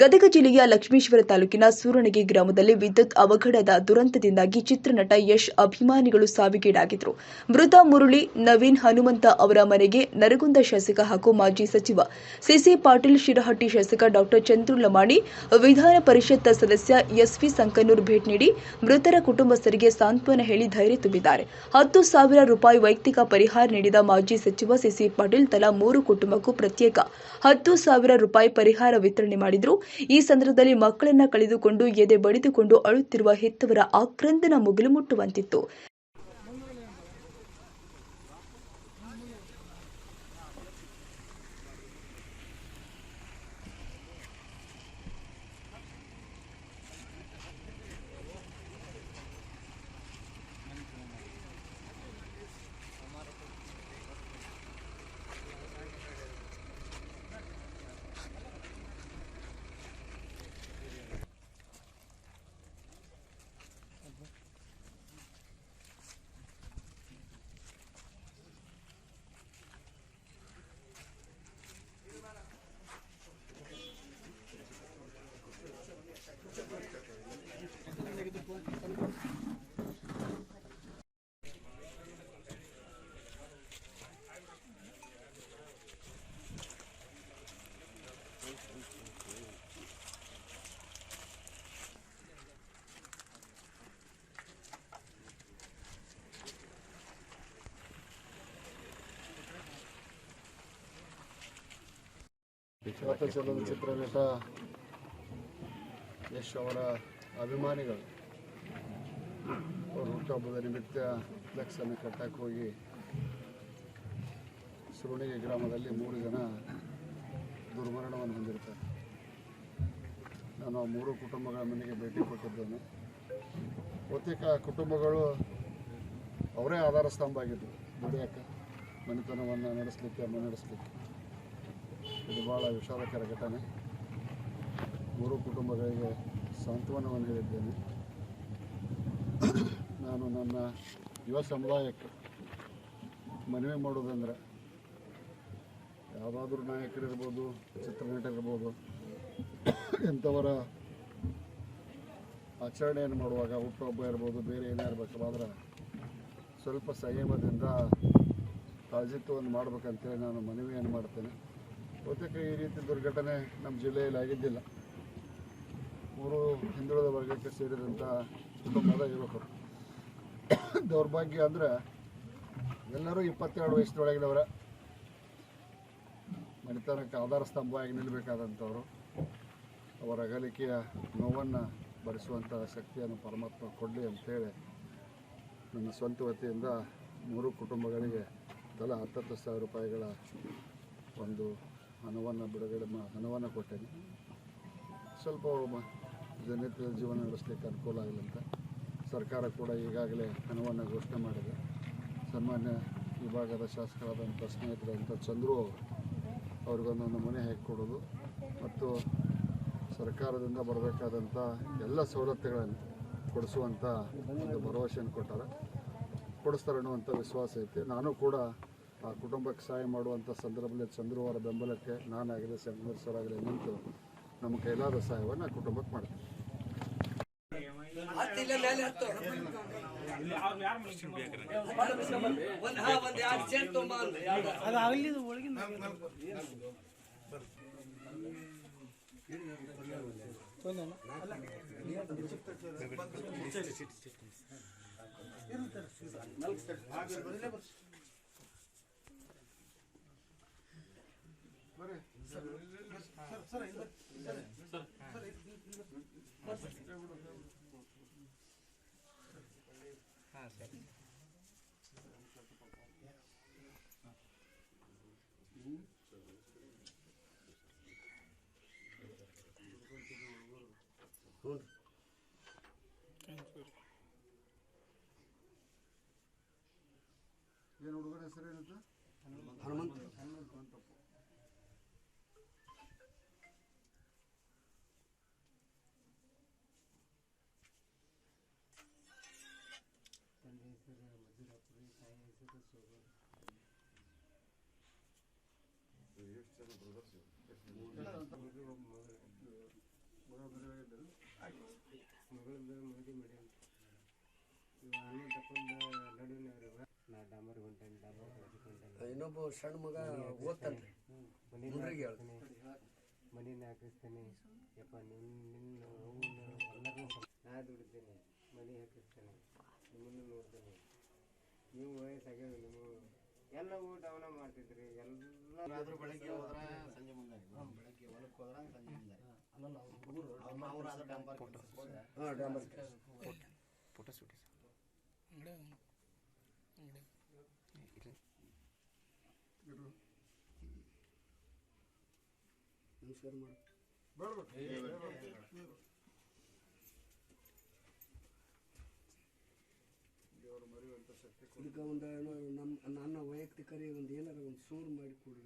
ಗದಗ ಜಿಲ್ಲೆಯ ಲಕ್ಷ್ಮೀಶ್ವರ ತಾಲೂಕಿನ ಸೂರಣಗಿ ಗ್ರಾಮದಲ್ಲಿ ವಿದ್ಯುತ್ ಅವಘಡದ ದುರಂತದಿಂದಾಗಿ ಚಿತ್ರನಟ ಯಶ್ ಅಭಿಮಾನಿಗಳು ಸಾವಿಗೀಡಾಗಿದ್ದರು ಮೃತ ಮುರುಳಿ ನವೀನ್ ಹನುಮಂತ ಅವರ ಮನೆಗೆ ನರಗುಂದ ಶಾಸಕ ಹಾಗೂ ಮಾಜಿ ಸಚಿವ ಸಿಸಿ ಪಾಟೀಲ್ ಶಿರಹಟ್ಟಿ ಶಾಸಕ ಡಾಕ್ಟರ್ ಚಂದ್ರು ಲಮಾಣಿ ವಿಧಾನ ಪರಿಷತ್ ಸದಸ್ಯ ಎಸ್ವಿ ಸಂಕನೂರ್ ಭೇಟಿ ನೀಡಿ ಮೃತರ ಕುಟುಂಬಸ್ಥರಿಗೆ ಸಾಂತ್ವನ ಹೇಳಿ ಧೈರ್ಯ ತುಂಬಿದ್ದಾರೆ. ಹತ್ತು ಸಾವಿರ ರೂಪಾಯಿ ವೈಯಕ್ತಿಕ ಪರಿಹಾರ ನೀಡಿದ ಮಾಜಿ ಸಚಿವ ಸಿಸಿ ಪಾಟೀಲ್ ತಲಾ ಮೂರು ಕುಟುಂಬಕ್ಕೂ ಪ್ರತ್ಯೇಕ ಹತ್ತು ಸಾವಿರ ರೂಪಾಯಿ ಪರಿಹಾರ ವಿತರಣೆ ಮಾಡಿದ್ರು. ಈ ಸಂದರ್ಭದಲ್ಲಿ ಮಕ್ಕಳನ್ನ ಕಳೆದುಕೊಂಡು ಎದೆ ಬಡಿದುಕೊಂಡು ಅಳುತ್ತಿರುವ ಹೆತ್ತವರ ಆಕ್ರಂದನ ಮುಗಿಲು ಮುಟ್ಟುವಂತಿತ್ತು. ಖ್ಯಾತ ಚಲನಚಿತ್ರ ನಟ ಯಶ್ ಅವರ ಅಭಿಮಾನಿಗಳು. ಅವರು ಹುಟ್ಟುಹಬ್ಬದ ನಿಮಿತ್ತ ಫ್ಲೆಕ್ಸನ್ನು ಕಟ್ಟಕ್ಕೆ ಹೋಗಿ ಸುರುಣಿಗೆ ಗ್ರಾಮದಲ್ಲಿ ಮೂರು ಜನ ದುರ್ಮರಣವನ್ನು ಹೊಂದಿರ್ತಾರೆ ನಾನು ಆ ಮೂರು ಕುಟುಂಬಗಳ ಮನೆಗೆ ಭೇಟಿ ಕೊಟ್ಟಿದ್ದೇನೆ. ಬಹುತೇಕ ಕುಟುಂಬಗಳು ಅವರೇ ಆಧಾರ ಸ್ತಂಭ ಆಗಿದ್ದರು ದುಡಿಯೋಕ್ಕೆ ಮನೆತನವನ್ನು ನಡೆಸಲಿಕ್ಕೆ ಮುನ್ನಡೆಸಲಿಕ್ಕೆ ಇದು ಭಾಳ ವಿಷಾದಕರ ಘಟನೆ. ಮೂರು ಕುಟುಂಬಗಳಿಗೆ ಸಾಂತ್ವನವನ್ನು ಹೇಳಿದ್ದೇನೆ. ನಾನು ನನ್ನ ಯುವ ಸಮುದಾಯಕ್ಕೆ ಮನವಿ ಮಾಡೋದಂದರೆ ಯಾವುದಾದ್ರೂ ನಾಯಕರಿರ್ಬೋದು, ಚಿತ್ರನಟರಿರ್ಬೋದು, ಇಂಥವರ ಆಚರಣೆಯನ್ನು ಮಾಡುವಾಗ, ಹುಟ್ಟುಹಬ್ಬ ಇರ್ಬೋದು, ಬೇರೆ ಏನೇ ಇರಬೇಕು, ಆದರೆ ಸ್ವಲ್ಪ ಸಂಯಮದಿಂದ ಕಾಳಜಿತ್ವವನ್ನು ಮಾಡ್ಬೇಕಂತೇಳಿ ನಾನು ಮನವಿಯನ್ನು ಮಾಡ್ತೇನೆ. ಬಹುತೇಕ ಈ ರೀತಿ ದುರ್ಘಟನೆ ನಮ್ಮ ಜಿಲ್ಲೆಯಲ್ಲಿ ಆಗಿದ್ದಿಲ್ಲ. ಮೂರು ಹಿಂದುಳಿದ ವರ್ಗಕ್ಕೆ ಸೇರಿದಂಥ ಕುಟುಂಬದ ಯುವಕರು ದೌರ್ಭಾಗ್ಯ ಅಂದ್ರೆ ಎಲ್ಲರೂ ಇಪ್ಪತ್ತೆರಡು ವಯಸ್ಸಿನೊಳಗಿನವರ. ಮನೆತನಕ್ಕೆ ಆಧಾರ ಸ್ತಂಭವಾಗಿ ನಿಲ್ಲಬೇಕಾದಂಥವರು, ಅವರ ಅಗಲಿಕೆಯ ನೋವನ್ನು ಭರಿಸುವಂಥ ಶಕ್ತಿಯನ್ನು ಪರಮಾತ್ಮ ಕೊಡಲಿ ಅಂತೇಳಿ ನನ್ನ ಸ್ವಂತ ವತಿಯಿಂದ ಮೂರು ಕುಟುಂಬಗಳಿಗೆ ತಲಾ ಹತ್ತತ್ತು ಸಾವಿರ ರೂಪಾಯಿಗಳ ಒಂದು ಹಣವನ್ನು ಬಿಡುಗಡೆ ಮಾ, ಹಣವನ್ನು ಕೊಟ್ಟೇನೆ. ಸ್ವಲ್ಪ ದಿನನಿತ್ಯದ ಜೀವನ ನಡೆಸಲಿಕ್ಕೆ ಅನುಕೂಲ ಆಗಲಿ ಅಂತ ಸರ್ಕಾರ ಕೂಡ ಈಗಾಗಲೇ ಹಣವನ್ನು ಘೋಷಣೆ ಮಾಡಿದೆ. ಸನ್ಮಾನ್ಯ ವಿಭಾಗದ ಶಾಸಕರಾದಂಥ ಸ್ನೇಹಿತರಾದಂಥ ಚಂದ್ರು ಅವರು ಅವ್ರಿಗೊಂದೊಂದು ಮನೆ ಹಾಕಿಕೊಡೋದು ಮತ್ತು ಸರ್ಕಾರದಿಂದ ಬರಬೇಕಾದಂಥ ಎಲ್ಲ ಸವಲತ್ತುಗಳನ್ನು ಕೊಡಿಸುವಂಥ ಒಂದು ಭರವಸೆಯನ್ನು ಕೊಟ್ಟಾರೆ. ಕೊಡಿಸ್ತಾರೆ ಅನ್ನುವಂಥ ವಿಶ್ವಾಸ ಐತಿ. ನಾನು ಕೂಡ ಆ ಕುಟುಂಬಕ್ಕೆ ಸಹಾಯ ಮಾಡುವಂಥ ಸಂದರ್ಭದಲ್ಲಿ ಚಂದ್ರು ಅವರ ಬೆಂಬಲಕ್ಕೆ ನಾನಾಗಲಿ ಸಂಗಮೇಶ್ ಸರ್ ಆಗಲಿ ನಿಂತು ನಮ್ಮ ಕೈಲಾದ ಸಹಾಯವನ್ನು ಆ ಕುಟುಂಬಕ್ಕೆ ಮಾಡ್ತೀನಿ ಒಂದ್ ಹಾ ಒಂದ್ ಎರಡ್ ಚೇರ್ ತೊಂಬ ಅಂದ್ ಎಷ್ಟು ಜನ ಬ್ರದರ್ಸ್ ಮಗ ಬದಲಾಗಿದ್ದರು ಮಗಳಿಂದ ಮದುವೆ ನಾ ಡಾಂಬರ್ ಹೊಂಟೇನೆ ಇನ್ನೊಬ್ಬ ಸಣ್ಣ ಮಗ ಓದ್ತಾನೆ. ಮನೇನ ಹಾಕಿಸ್ತೇನೆ ಯಪ್ಪ ನಿನ್ನ ನಿನ್ನ ಅವನ್ನ ನಾ ದುಡಿತೇನೆ ಮನೆ ಹಾಕಿಸ್ತೇನೆ ನಿಮ್ಮನ್ನು ನೋಡ್ತೇನೆ. ನೀವು ವಯಸ್ಸಾಗ್ಯಾವ ನೀವು ಎಲ್ಲವೂ ಡೌನ ಮಾಡ್ತಿದ್ರಿ ಎಲ್ಲ ಆದ್ರೂ ಬೆಳಗ್ಗೆ ಹೋದ್ರ ಸಂಜೆ ಮುಂದೆ ಬೆಳಗ್ಗೆ ಹೊಲಕ್ಕೆ ಹೋದ್ರ ಸಂಜೆ ಮುಂದೆ ಅವ್ರು ಅವ್ರು ಆದ್ರೂ ಡಂಪರ್ ಕೆಲ್ಸಕ್ಕೆ ಹೋದ್ರೆ ಹಾಂ ಡಾಂಬರ್ ನಮಸ್ಕಾರ ಮಾಡಿ ಇದಕ್ಕೆ ಒಂದು ಏನೋ ನಮ್ಮ ನನ್ನ ವೈಯಕ್ತಿಕರೇ ಒಂದು ಏನಾರ ಒಂದು ಸೂರು ಮಾಡಿ ಕೊಡಿ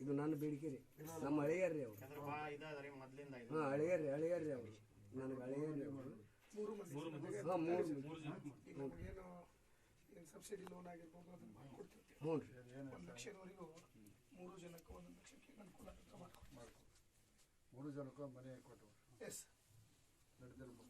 ಇದು ನನ್ನ ಬೇಡಿಕೆ ರೀ. ನಮ್ಮ ಹಳೆಯರ್ರಿ ಅವರು. ಯಾಕಂದ್ರೆ ಭಾಳ ಇದಾದ್ರಿ ಮೊದ್ಲಿಂದ ಇದು. ಹಾಂ ಹಳೆಯರ್ರಿ ಹಳೆಯರ್ರಿ ಅವರು. ನನಗೆ ಹಳೆಯರ್ರಿ ಅವರು. ಹಾಂ ಮೂರು ಸಬ್ಸಿಡಿ ಲೋನ್ ಆಗಿರ್ಬೋದು ಅದನ್ನ ಹ್ಞೂ ರೀ. ಒಂದು ಲಕ್ಷದವರೆಗೂ ಮೂರು ಜನಕ್ಕೆ ಒಂದೊಂದು ಲಕ್ಷಕ್ಕೆ ಅನುಕೂಲ ಮಾಡ್ಕೊಡ್ತೀವಿ. ಮೂರು ಜನಕ್ಕೂ ಮನೆ ಕೊಟ್ಟು. ಎಸ್ ನಡೆದಿರ್ಬೋದು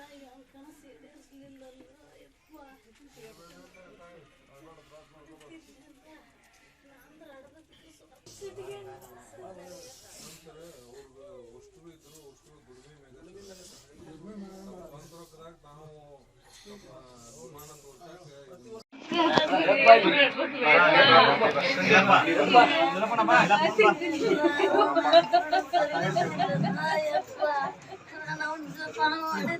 ಅರ್ಥ ಯಾವ ಕನಸು ಈಡೇರಿಸ್ಲಿಲ್ಲಲ್ಲ ಯಪ್ಪ ಅಂದ್ರೆ ಅಡ್ದಕ್ಕೆ ಸಿಟಿಗೆ ಅಯ್ಯಪ್ಪ ನಾನು